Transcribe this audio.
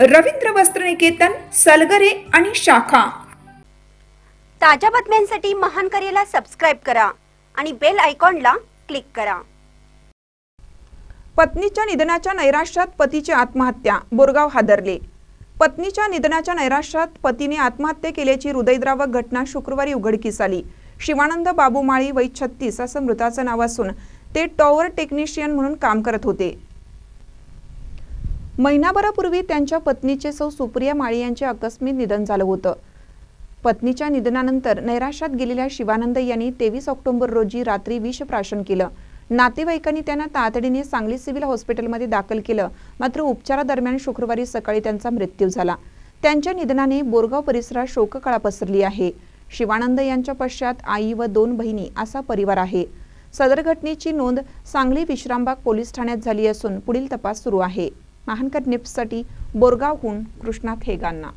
रवींद्र वस्त्रनिकेतन सलगरे आणि शाखा. ताज्या बातम्यांसाठी महान करेला सबस्क्राईब करा आणि बेल आयकॉनला क्लिक करा. पत्नीच्या निधनाच्या नैराश्यात पतीची आत्महत्या बोरगाव हादरले. पत्नीच्या निधनाच्या नैराश्यात पतीने आत्महत्या केल्याची हृदयद्रावक घटना शुक्रवारी उघडकीस आली. शिवानंद बाबू माळी वय छत्तीस असं मृताचं नाव असून ते टॉवर टेक्निशियन म्हणून काम करत होते. महिनाभरापूर्वी त्यांच्या पत्नीचे सौ सुप्रिया माळी यांचे आकस्मिक निधन झालं होतं. पत्नीच्या निधनानंतर नैराश्यात गेलेल्या शिवानंद यांनी तेवीस ऑक्टोबर रोजी रात्री विषप्राशन केलं. नातेवाईकांनी त्यांना तातडीने सांगली सिव्हिल हॉस्पिटलमध्ये दाखल केलं. मात्र उपचारादरम्यान शुक्रवारी सकाळी त्यांचा मृत्यू झाला. त्यांच्या निधनाने बोरगाव परिसरात शोककळा पसरली आहे. शिवानंद यांच्या पश्चात आई व दोन बहिणी असा परिवार आहे. सदर घटनेची नोंद सांगली विश्रामबाग पोलीस ठाण्यात झाली असून पुढील तपास सुरू आहे. महानकर निप्ससाठी बोरगावहून कृष्णा थेगांना.